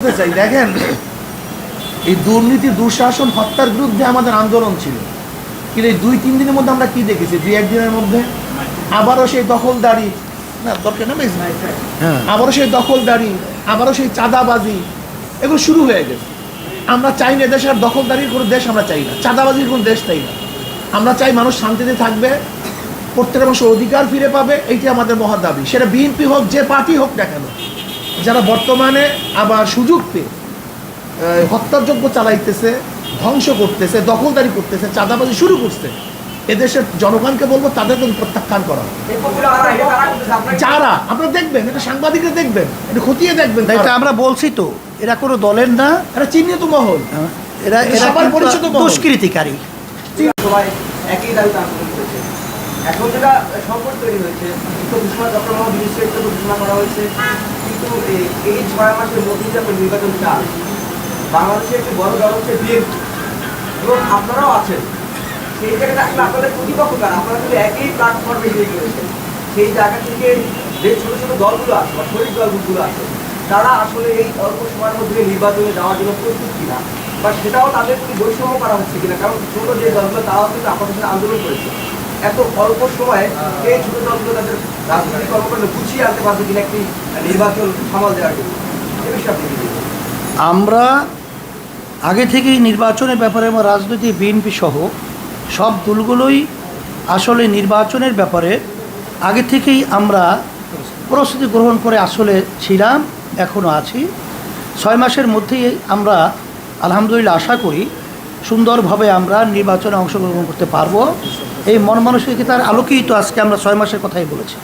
বলতে চাই দেখেন এই দুর্নীতি দুঃশাসন হত্যার বিরুদ্ধে আমাদের আন্দোলন ছিল। কিন্তু এই দুই তিন দিনের মধ্যে আমরা কি দেখেছি? দুই একদিনের মধ্যে? আবারও সেই দখলদারি না দরকার না হ্যাঁ। আবারও সেই দখলদারি আবারও সেই চাঁদাবাজি এগুলো শুরু হয়ে গেছে। আমরা চাই না দেশের দখলদারির কোনো দেশ আমরা চাই না। চাঁদাবাজির কোনো দেশ চাই না। আমরা চাই মানুষ শান্তিতে থাকবে প্রত্যেক মানুষ অধিকার ফিরে পাবে এইটি আমাদের মহা দাবি। সেটা বিএনপি হোক যে পার্টি হোক না কেন যারা বর্তমানে আবার সুযোগ পেয়ে আহ, হত্যাযজ্ঞ চালাইতেছে ধ্বংস করতেছে দখলদারি করতেছে চাঁদাবাজি শুরু করছে এদেশের জনগণকে বলব তাদেরকে প্রত্যাখ্যান করা। যারা আপনারা দেখবেন এটা সাংবাদিকরা দেখবেন এটা খতিয়ে দেখবেন না, এটা আমরা বলছি তো এরা কোনো দলের না। এটা চিহ্নিত মহল। এরা এরা সবার পরিচিত। দুষ্কৃতিকারী। একই এখন যেটা সংকট তৈরি হয়েছে তো ঘোষণা করা হয়েছে। কিন্তু এই- ছয় মাসের মধ্যে যখন নির্বাচন চাল বাংলাদেশে একটি বড় দল হচ্ছে বিএনপি এবং আপনারাও আছেন। সেই জায়গাটা আসলে আপনাদের প্রতিপক্ষ কার? আপনারা যদি একই প্ল্যাটফর্মে এগিয়ে গিয়েছেন সেই জায়গা থেকে যে ছোট ছোট দলগুলো আছে বা শরিক দলগুলো আছে, তারা আসলে এই অল্প সময়ের মধ্যে নির্বাচনে যাওয়ার জন্য প্রস্তুত কিনা বা সেটাও তাদের বৈষম্য করা হচ্ছে কিনা? কারণ ছোট যে দলগুলো, তারাও কিন্তু আপনাদের আন্দোলন করেছে। এত অল্প সময়ে এই ছোট দলগুলো তাদের রাজনৈতিক কর্মকাণ্ড গুছিয়ে আনতে পারবে কিনা একটি নির্বাচন সামাল দেওয়ার জন্য? এ বিষয়ে আপনি আমরা আগে থেকেই নির্বাচনের ব্যাপারে এবং রাজনৈতিক বিএনপি সহ সব দলগুলোই আসলে নির্বাচনের ব্যাপারে আগে থেকেই আমরা প্রস্তুতি গ্রহণ করে আসলে ছিলাম এখনও আছি। ছয় মাসের মধ্যেই আমরা আলহামদুলিল্লাহ আশা করি সুন্দরভাবে আমরা নির্বাচনে অংশগ্রহণ করতে পারব। এই মন মানসিকতার আলোকেই তো আজকে আমরা ছয় মাসের কথাই বলেছি।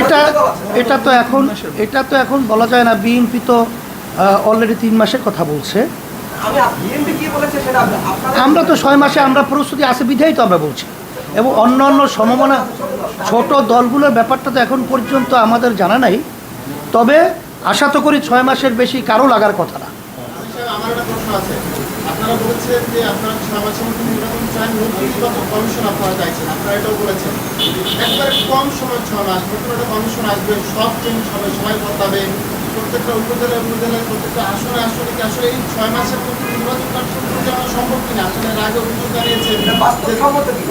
এটা এটা তো এখন এটা তো এখন বলা যায় না বিএনপি তো অলরেডি তিন মাসের কথা বলছে। আমরা তো ছয় মাসে আমরা প্রস্তুতি আছে বিধাই তো আমরা বলছি। এবং অন্য অন্য সম্ভাবনা ছোট দলগুলোর ব্যাপারটা তো এখন পর্যন্ত আমাদের জানা নাই। তবে আশা তো করি ছয় মাসের বেশি কারও লাগার কথা না। কম সময় ছয় মাস নতুন একটা কমিশন আসবে, সব চেঞ্জ হবে, সবাই বদলাবে। প্রত্যেকটা উপজেলায় উপজেলায় প্রত্যেকটা আসনে আসনে কি আসলে এই ছয় মাসের মধ্যে নির্বাচন কার্যক্রম পরিচালনা সম্ভব কিনা? আসলে এর আগে অভিযোগ জানিয়েছে কিনা?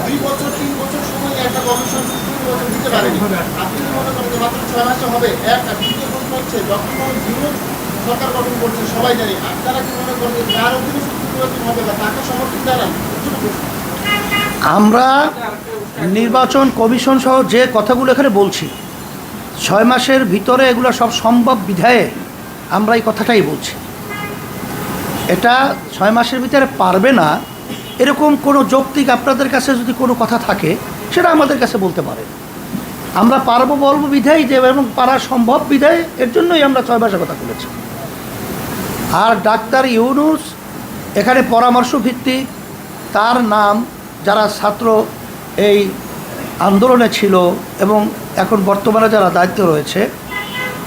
দুই বছর তিন বছর সময় একটা কমিশন নির্বাচন দিতে পারেনি। আপনি যদি মনে করেন যে মাত্র ছয় মাসে হবে এক আর দ্বিতীয় প্রশ্ন হচ্ছে যখন বিরোধ সরকার গঠন করছে সবাই জানি আপনারা কি মনে করেন যে যার অধীনে নির্বাচন হবে বা তাকে সমর্থন জানান? আমরা নির্বাচন কমিশন সহ যে কথাগুলো এখানে বলছি ছয় মাসের ভিতরে এগুলো সব সম্ভব বিধায়ে আমরা এই কথাটাই বলছি। এটা ছয় মাসের ভিতরে পারবে না, এরকম কোনো যৌক্তিক আপনাদের কাছে যদি কোনো কথা থাকে, সেটা আমাদের কাছে বলতে পারে আমরা পারব বলব বিধায় যে, এবং পারা সম্ভব বিধায়, এর জন্যই আমরা ছয় মাসের কথা বলেছি। আর ডাক্তার ইউনুস এখানে পরামর্শ ভিত্তিক তার নাম যারা ছাত্র এই আন্দোলনে ছিল এবং এখন বর্তমানে যারা দায়িত্ব রয়েছে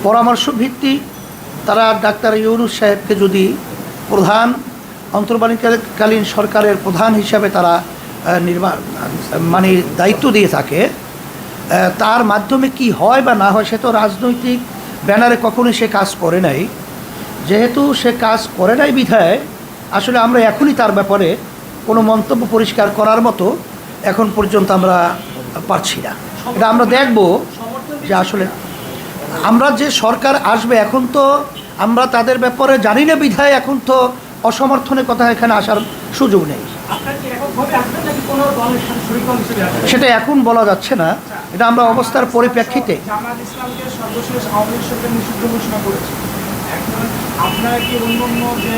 পরামর্শ ভিত্তিক তারা ডাক্তার ইউনুস সাহেবকে যদি প্রধান অন্তর্বাণীকালীন সরকারের প্রধান হিসাবে তারা আহ, নির্মা মানে দায়িত্ব দিয়ে থাকে তার মাধ্যমে কি হয় বা না হয় সে তো রাজনৈতিক ব্যানারে কখনোই সে কাজ করে নাই। যেহেতু সে কাজ করে নাই বিধায় আসলে আমরা এখনই তার ব্যাপারে কোনো মন্তব্য পরিষ্কার করার মতো এখন পর্যন্ত আমরা পারছি না। এটা আমরা দেখব যে আসলে আমরা যে সরকার আসবে এখন তো আমরা তাদের ব্যাপারে জানি না বিধায় এখন তো অসমর্থনের কথা এখানে আসার সুযোগ নেই? সেটা এখন বলা যাচ্ছে না। এটা আমরা অবস্থার পরিপ্রেক্ষিতে। আপনারা কি যে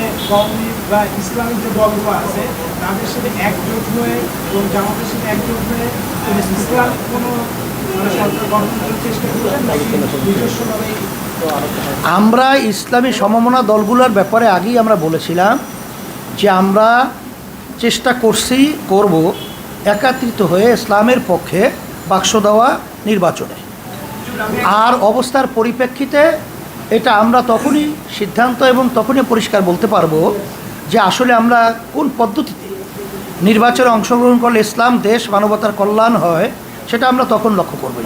বা ইসলামিক যে দলগুলো আছে, তাদের সাথে একজোট হয়ে এবং জামাতের সাথে একজোট হয়ে ইসলামিক কোনো মানে আমরা ইসলামী সমমনা দলগুলোর ব্যাপারে আগেই আমরা বলেছিলাম যে আমরা চেষ্টা করছি, করব একাত্রিত হয়ে ইসলামের পক্ষে বাক্স দেওয়া নির্বাচনে। আর অবস্থার পরিপ্রেক্ষিতে এটা আমরা তখনই সিদ্ধান্ত এবং তখনই পরিষ্কার বলতে পারব যে আসলে আমরা কোন পদ্ধতিতে নির্বাচনে অংশগ্রহণ করলে ইসলাম, দেশ, মানবতার কল্যাণ হয়, সেটা আমরা তখন লক্ষ্য করব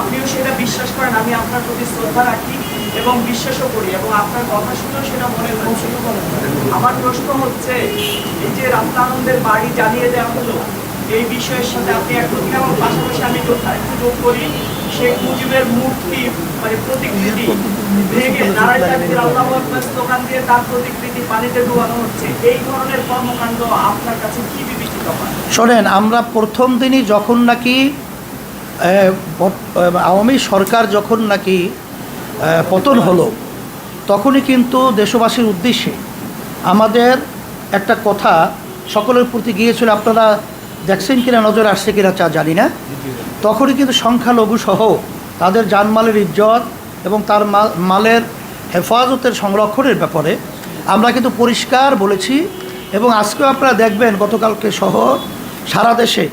আপনিও সেটা বিশ্বাস করেন, আমি আপনার প্রতি শ্রদ্ধা রাখি। এবং বিশ্বাসও করি এবং আপনার কথা শুনেও সেটা মনে হচ্ছে আমার প্রশ্ন হচ্ছে, এই যে রাহুল আনন্দের বাড়ি জ্বালিয়ে দেওয়া হলো, এই বিষয়ের সাথে আপনি একটু এবং পাশাপাশি আমি একটু যোগ করি? শেখ মুজিবের মূর্তি মানে প্রতিকৃতি ভেঙে নারায় তাকবীর আল্লাহু দিয়ে তার প্রতিকৃতি পানিতে ডুবানো হচ্ছে, এই ধরনের কর্মকাণ্ড আপনার কাছে কি বিবেচিত হয়? শোনেন, আমরা প্রথম দিনই যখন নাকি আওয়ামী সরকার যখন নাকি পতন হলো, তখনই কিন্তু দেশবাসীর উদ্দেশ্যে আমাদের একটা কথা সকলের প্রতি গিয়েছিল, আপনারা দেখছেন কিনা, নজর আসছে কিনা চা জানি না। তখনই কিন্তু সংখ্যালঘু সহ তাদের জানমালের ইজ্জত এবং তার মালের হেফাজতের সংরক্ষণের ব্যাপারে আমরা কিন্তু পরিষ্কার বলেছি এবং আজকেও আপনারা দেখবেন, গতকালকে সহ সারা দেশে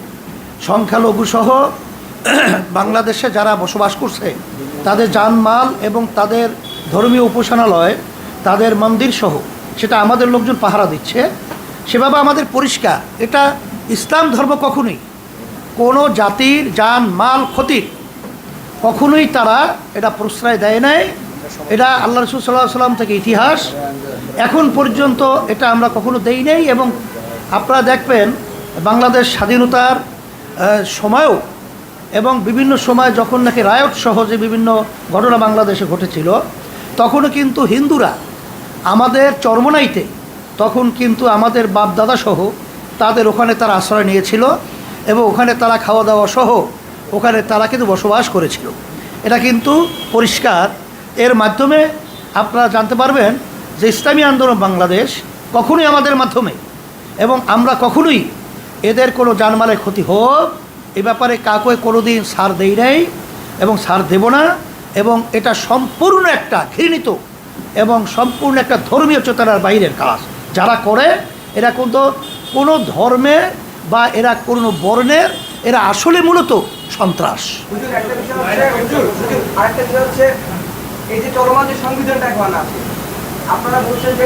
সংখ্যালঘু সহ বাংলাদেশে যারা বসবাস করছে তাদের জানমাল এবং তাদের ধর্মীয় উপাসনালয়, তাদের মন্দির সহ, সেটা আমাদের লোকজন পাহারা দিচ্ছে। সেভাবে আমাদের পরিষ্কার। এটা ইসলাম ধর্ম কখনোই, কোনো জাতির জান, মাল, ক্ষতির কখনোই তারা এটা প্রশ্রয় দেয় নাই। এটা আল্লাহ রসুল সাল্লাহ সাল্লাম থেকে ইতিহাস। এখন পর্যন্ত এটা আমরা কখনো দেই নাই এবং আপনারা দেখবেন বাংলাদেশ স্বাধীনতার সময়ও এবং বিভিন্ন সময় যখন নাকি রায়ট সহ যে বিভিন্ন ঘটনা বাংলাদেশে ঘটেছিল, তখনও কিন্তু হিন্দুরা আমাদের চরমনাইতে তখন কিন্তু আমাদের বাপ দাদা সহ তাদের ওখানে তারা আশ্রয় নিয়েছিল এবং ওখানে তারা খাওয়া দাওয়া সহ ওখানে তারা কিন্তু বসবাস করেছিল। এটা কিন্তু পরিষ্কার। এর মাধ্যমে আপনারা জানতে পারবেন যে ইসলামী আন্দোলন বাংলাদেশ কখনোই আমাদের মাধ্যমে এবং আমরা কখনোই এদের কোনো জানমালের ক্ষতি হোক এ ব্যাপারে কাউকে কোনো দিন সার দেই নাই এবং সার দেব না এবং এটা সম্পূর্ণ একটা ঘৃণিত এবং সম্পূর্ণ একটা ধর্মীয় চেতনার বাইরের কাজ। যারা করে, এরা কিন্তু কোনো ধর্মের বা এরা কোনো বর্ণের, এরা আসলে মূলত সন্ত্রাস। এই যে চলমান যে সংবিধানটা এখন আছে, আপনারা বলছেন যে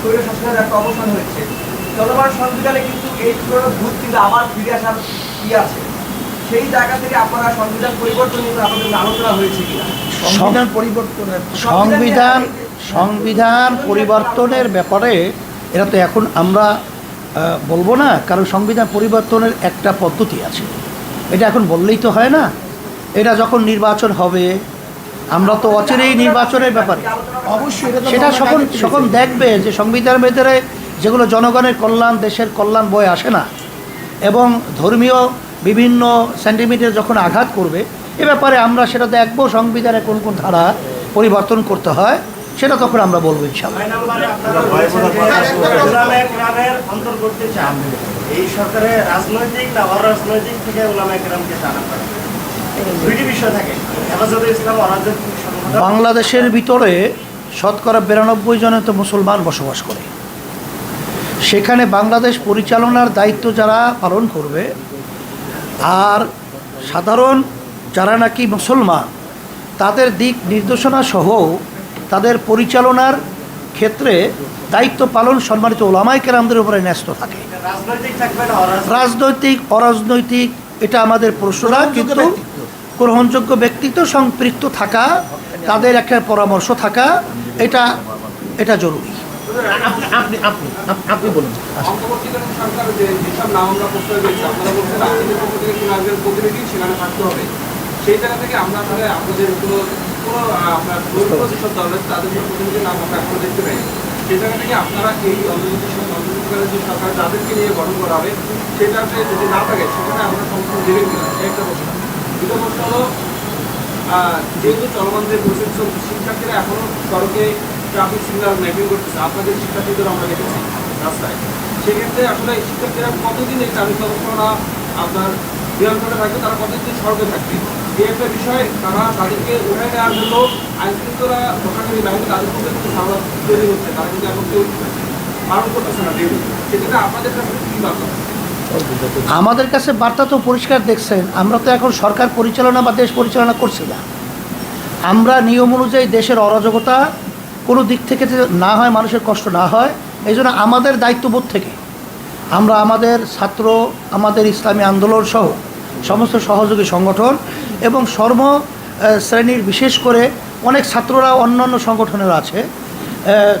শরীর শাসনের একটা অবসান হয়েছে। চলমান সংবিধানে কিন্তু এই ভূত কিন্তু আবার ফিরে আসার আছে? সেই জায়গা থেকে আপনারা সংবিধান পরিবর্তন নিয়ে আপনাদের আলোচনা হয়েছে কিনা? সংবিধান পরিবর্তনের সংবিধান সংবিধান পরিবর্তনের ব্যাপারে এটা তো এখন আমরা বলব না কারণ সংবিধান পরিবর্তনের একটা পদ্ধতি আছে। এটা এখন বললেই তো হয় না। এটা যখন নির্বাচন হবে আমরা তো অচিরেই নির্বাচনের ব্যাপারে। অবশ্যই সেটা সকল সকল দেখবে যে সংবিধানের ভেতরে যেগুলো জনগণের কল্যাণ দেশের কল্যাণ বয়ে আসে না। এবং ধর্মীয় বিভিন্ন সেন্টিমিটার যখন আঘাত করবে এ ব্যাপারে আমরা সেটা দেখব সংবিধানে কোন কোন ধারা পরিবর্তন করতে হয় সেটা তখন আমরা বলব ইনশাল্লাহ ছয় নম্বরে আপনারা বলেছেন যে ওলামা একরামের অন্তর্বর্তী চান। এই সরকারের রাজনৈতিক না অরাজনৈতিক থেকে ওলামা টানা করা। দুইটি বিষয় থাকে। হেফাজতে ইসলাম অরাজনৈতিক সংগঠন। বাংলাদেশের ভিতরে শতকরা বিরানব্বই জনে তো মুসলমান বসবাস করে। সেখানে বাংলাদেশ পরিচালনার দায়িত্ব যারা পালন করবে আর সাধারণ যারা নাকি মুসলমান তাদের দিক নির্দেশনা সহ তাদের পরিচালনার ক্ষেত্রে দায়িত্ব পালন সম্মানিত ওলামাই কেরামদের উপরে ন্যস্ত থাকে। রাজনৈতিক অরাজনৈতিক এটা আমাদের প্রশ্ন না কিন্তু গ্রহণযোগ্য ব্যক্তিত্ব সম্পৃক্ত থাকা তাদের একটা পরামর্শ থাকা এটা এটা জরুরি। আপনি বলুন। সেই জায়গা থেকে আমরা আসলে আপনাদের কোনো কোনো আপনার যেসব দল তাদের প্রতিনিধির নাম আমরা এখনও দেখতে পাই সেই জায়গা থেকে আপনারা এই অন্তর্বর্তী যে সরকার যাদেরকে নিয়ে গঠন করা হবে সেটাতে যদি না থাকে সেখানে আমরা সম্পূর্ণ দেবেন কিনা একটা প্রশ্ন। দ্বিতীয় প্রশ্ন হলো যেহেতু চলমান যে চলছে শিক্ষার্থীরা এখনও সড়কে ট্রাফিক সিগন্যাল ম্যাপিং করতেছে। আপনাদের শিক্ষার্থীদের আমরা দেখেছি রাস্তায়। সেক্ষেত্রে আসলে শিক্ষার্থীরা কতদিন এই ট্রাফিক ব্যবস্থাপনা আপনার নিয়ন্ত্রণে থাকবে? তারা কতদিন সড়কে থাকবে? এই একটা বিষয় তারা তাদেরকে উঠায় নেওয়ার জন্য আইন শৃঙ্খলা রক্ষাকারী বাহিনী তাদের মধ্যে কিন্তু ধারণা তৈরি হচ্ছে। তারা কিন্তু এখন কেউ পালন করতেছে না ডেলি সেক্ষেত্রে আপনাদের কাছে কি বার্তা? আমাদের কাছে বার্তা তো পরিষ্কার দেখছেন। আমরা তো এখন সরকার পরিচালনা বা দেশ পরিচালনা করছি না। আমরা নিয়ম অনুযায়ী দেশের অরাজকতা কোনো দিক থেকে না হয়, মানুষের কষ্ট না হয়, এই জন্য আমাদের দায়িত্ববোধ থেকে আমরা আমাদের ছাত্র, আমাদের ইসলামী আন্দোলন সহ সমস্ত সহযোগী সংগঠন এবং সর্ব শ্রেণির বিশেষ করে অনেক ছাত্ররা অন্যান্য সংগঠনের আছে।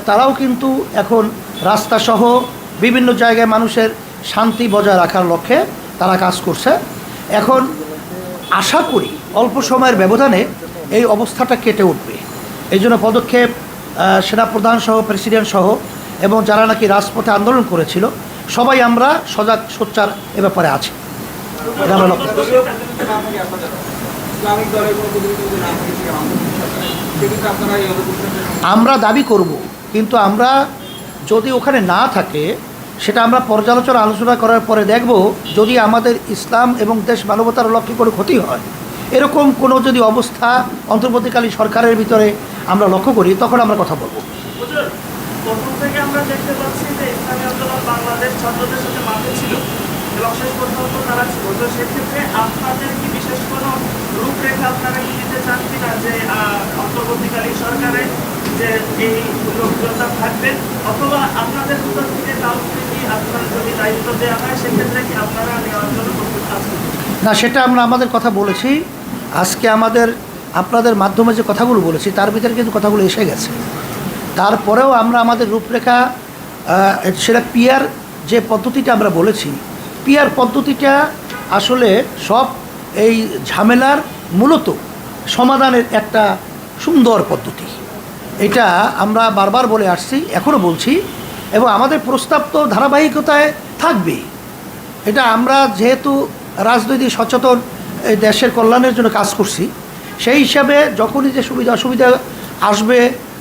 তারাও কিন্তু এখন রাস্তাসহ বিভিন্ন জায়গায় মানুষের শান্তি বজায় রাখার লক্ষ্যে তারা কাজ করছে। এখন আশা করি অল্প সময়ের ব্যবধানে এই অবস্থাটা কেটে উঠবে। এই জন্য পদক্ষেপ সেনাপ্রধান সহ প্রেসিডেন্ট সহ, এবং যারা নাকি রাজপথে আন্দোলন করেছিল, সবাই আমরা সজাগ, সোচ্চার এ ব্যাপারে আছি। আমরা দাবি করব, কিন্তু আমরা যদি ওখানে না থাকে, সেটা আমরা পর্যালোচনা, আলোচনা করার পরে দেখব, যদি আমাদের ইসলাম এবং দেশ মানবতার লক্ষ্যে কোনো ক্ষতি হয় এরকম কোনো যদি অবস্থা অন্তর্বর্তীকালীন সরকারের ভিতরে আমরা লক্ষ্য করি তখন আমরা কথা বলব। প্রথম থেকে আমরা দেখতে পাচ্ছি যে ইসলামী আন্দোলন বাংলাদেশ ছাত্রদের সাথে মাঠে ছিল এবং শেষ পর্যন্ত তারা ছিল। তো সেক্ষেত্রে আপনাদের কি বিশেষ কোনো রূপরেখা আপনারা কি দিতে চান কিনা যে অন্তর্বর্তীকালীন সরকারে যে এই লোকজনটা থাকবে? অথবা আপনাদের ভিতর থেকে কাউকে কি আপনার যদি দায়িত্ব দেওয়া হয় সেক্ষেত্রে কি আপনারা নেওয়ার জন্য প্রস্তুত আছেন? না সেটা আমরা আমাদের কথা বলেছি। আজকে আমাদের, আপনাদের মাধ্যমে যে কথাগুলো বলেছি, তার ভিতরে কিন্তু কথাগুলো এসে গেছে। তারপরেও আমরা আমাদের রূপরেখা সেটা পিয়ার যে পদ্ধতিটা আমরা বলেছি, পিয়ার পদ্ধতিটা আসলে সব এই ঝামেলার মূলত সমাধানের একটা সুন্দর পদ্ধতি। এটা আমরা বারবার বলে আসছি এখনও বলছি, এবং আমাদের প্রস্তাব তো ধারাবাহিকতায় থাকবেই। এটা আমরা যেহেতু রাজনৈতিক সচেতন এই দেশের কল্যাণের জন্য কাজ করছি সেই হিসাবে যখনই যে সুবিধা অসুবিধা আসবে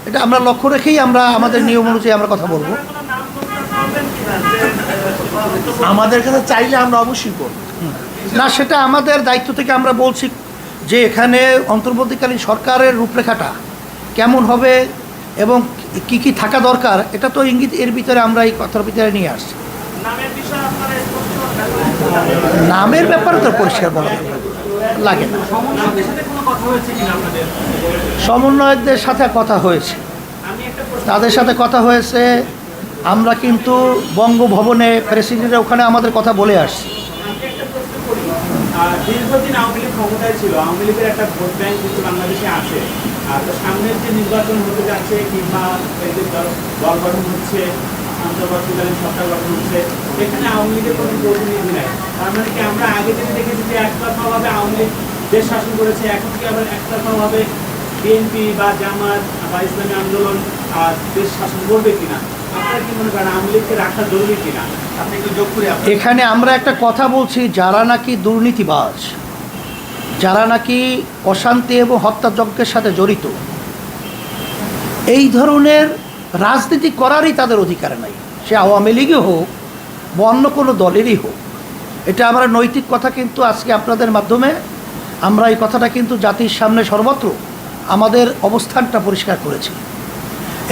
এটা আমরা লক্ষ্য রেখেই আমরা আমাদের নিয়ম অনুযায়ী আমরা কথা বলব। আমাদের কাছে চাইলে আমরা অবশ্যই করব। না সেটা আমাদের দায়িত্ব থেকে আমরা বলছি যে এখানে অন্তর্বর্তীকালীন সরকারের রূপরেখাটা কেমন হবে এবং কি কি থাকা দরকার এটা তো ইঙ্গিত এর ভিতরে আমরা এই কথার ভিতরে নিয়ে আসছি। নামের বিষয়ে আপনারা স্পষ্ট নামের ব্যাপারে তো পরিষ্কার বলা লাগে না। সমন্বয়কদের সাথে কথা হয়েছে। তাদের সাথে কথা হয়েছে। আমরা কিন্তু বঙ্গভবনে প্রেসিডেন্টের ওখানে আমাদের কথা বলে আসছি। দীর্ঘদিন আওয়ামী লীগ ক্ষমতায় ছিল, আওয়ামী লীগের একটা ভোট ব্যাংক কিন্তু বাংলাদেশে আছে। আর সামনের যে নির্বাচন হতে যাচ্ছে, কিংবা দল গঠন হচ্ছে আন্তর্বর্তীকালীন সরকার গঠন হচ্ছে, এখানে আওয়ামী লীগের কোনো প্রতিনিধি নাই। তার মানে কি আমরা আগে থেকে দেখেছি যে একতরফাভাবে আওয়ামী লীগ দেশ শাসন করেছে, এখন কি আবার একতরফাভাবে বিএনপি বা জামাত বা ইসলামী আন্দোলন দেশ শাসন করবে কিনা? এখানে আমরা একটা কথা বলছি, যারা নাকি দুর্নীতিবাজ, যারা নাকি অশান্তি এবং হত্যাযজ্ঞের সাথে জড়িত, এই ধরনের রাজনীতি করারই তাদের অধিকার নাই। সে আওয়ামী লীগই হোক বা অন্য কোনো দলেরই হোক। এটা আমরা নৈতিক কথা কিন্তু আজকে আপনাদের মাধ্যমে, আমরা এই কথাটা কিন্তু জাতির সামনে সর্বত্র আমাদের অবস্থানটা পরিষ্কার করেছি।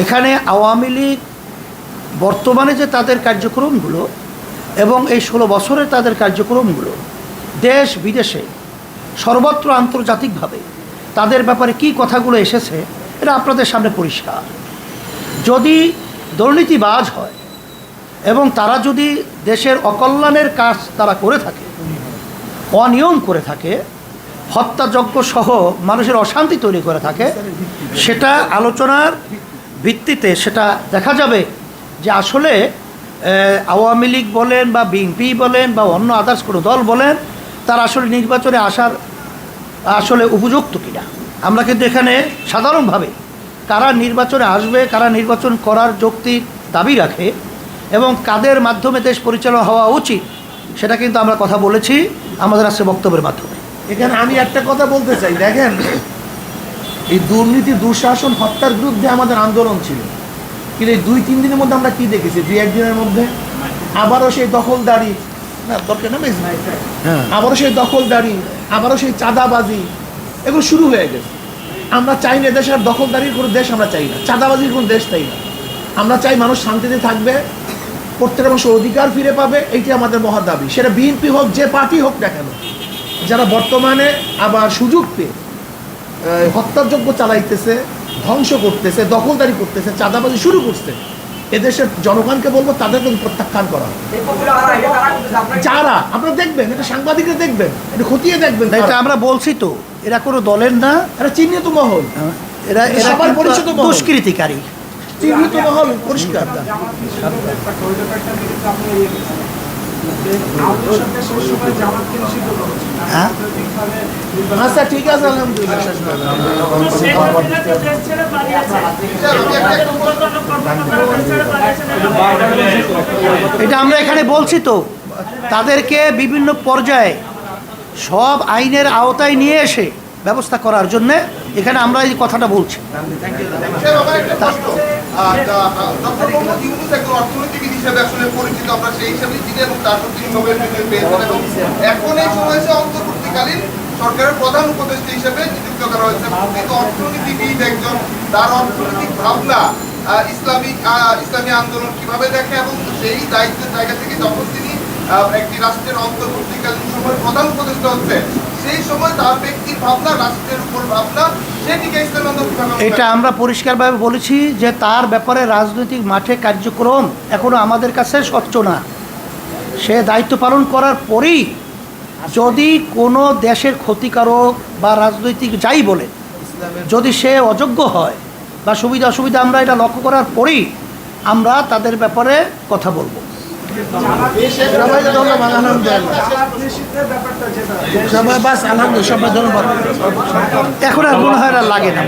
এখানে আওয়ামী লীগ বর্তমানে যে তাদের কার্যক্রমগুলো এবং এই ষোলো বছরের তাদের কার্যক্রমগুলো দেশ বিদেশে সর্বত্র আন্তর্জাতিকভাবে তাদের ব্যাপারে কি কথাগুলো এসেছে, এটা আপনাদের সামনে পরিষ্কার। যদি দুর্নীতিবাজ হয় এবং তারা যদি দেশের অকল্যাণের কাজ তারা করে থাকে, অনিয়ম করে থাকে, হত্যাযজ্ঞ সহ মানুষের অশান্তি তৈরি করে থাকে, সেটা আলোচনার ভিত্তিতে সেটা দেখা যাবে যে আসলে আওয়ামী লীগ বলেন বা বিএনপি বলেন বা অন্য আদার্স কোনো দল বলেন, তার আসলে নির্বাচনে আসার আসলে উপযুক্ত কিনা। আমরা কিন্তু এখানে সাধারণভাবে কারা নির্বাচনে আসবে কারা নির্বাচন করার যৌক্তিক দাবি রাখে এবং কাদের মাধ্যমে দেশ পরিচালনা হওয়া উচিত সেটা কিন্তু আমরা কথা বলেছি আমাদের আজকে বক্তব্যের মাধ্যমে। এখানে আমি একটা কথা বলতে চাই দেখেন এই দুর্নীতি দুঃশাসন হত্যার বিরুদ্ধে আমাদের আন্দোলন ছিল। কিন্তু এই দুই তিন দিনের মধ্যে আমরা কি দেখেছি? দুই একদিনের মধ্যে? আবারও সেই দখলদারি না দরকার না হ্যাঁ। আবারও সেই দখলদারি আবারও সেই চাঁদাবাজি এগুলো শুরু হয়ে গেছে। আমরা চাই না দেশের দখলদারির কোনো দেশ আমরা চাই না চাঁদাবাজির কোনো দেশ চাই না। আমরা চাই মানুষ শান্তিতে থাকবে প্রত্যেকটা মানুষের অধিকার ফিরে পাবে এইটি আমাদের মহা দাবি। সেটা বিএনপি হোক যে পার্টি হোক না কেন যারা বর্তমানে আবার সুযোগ পেয়ে হত্যাযজ্ঞ চালাইতেছে ধ্বংস করতেছে দখলদারি করতেছে চাঁদাবাজি শুরু করছে এদেশের জনগণকে বলব তাদেরকে প্রত্যাখ্যান করা। যারা আপনারা দেখবেন এটা সাংবাদিকরা দেখবেন এটা খতিয়ে দেখবেন এটা আমরা বলছি তো। এরা কোনো দলের না এটা চিহ্নিত মহল এরা এরা সবার পরিচিত দুষ্কৃতিকারী চিহ্নিত মহল পরিষ্কার। হ্যাঁ? আচ্ছা ঠিক আছে। এটা আমরা এখানে বলছি তো তাদেরকে বিভিন্ন পর্যায়ে সব আইনের আওতায় নিয়ে এসে ব্যবস্থা করার জন্য এখানে আমরা এই কথাটা বলছি। সরকারের প্রধান উপদেষ্টা হিসেবে নিযুক্ত করা হয়েছে অর্থনীতিবিদ একজন তার ইসলামিক ইসলামী আন্দোলন কীভাবে দেখে এবং সেই দায়িত্বের জায়গা থেকে যখন তিনি একটি রাষ্ট্রের অন্তর্বর্তীকালীন সময় প্রধান উপদেষ্টা হচ্ছে, সেই সময় তার ব্যক্তির ভাবনা, রাষ্ট্রের উপর ভাবনা এটা আমরা পরিষ্কারভাবে বলেছি যে তার ব্যাপারে রাজনৈতিক মাঠে কার্যক্রম এখনও আমাদের কাছে স্বচ্ছ না। সে দায়িত্ব পালন করার পরেই যদি কোনো দেশের ক্ষতিকারক বা রাজনৈতিক যাই বলে, যদি সে অযোগ্য হয় বা সুবিধা অসুবিধা আমরা এটা লক্ষ্য করার পরেই আমরা তাদের ব্যাপারে কথা বলব। সবাই বাস আলহামদুলিল্লাহ সবাই ধন্যবাদ। এখন আর মনে হয় লাগে না।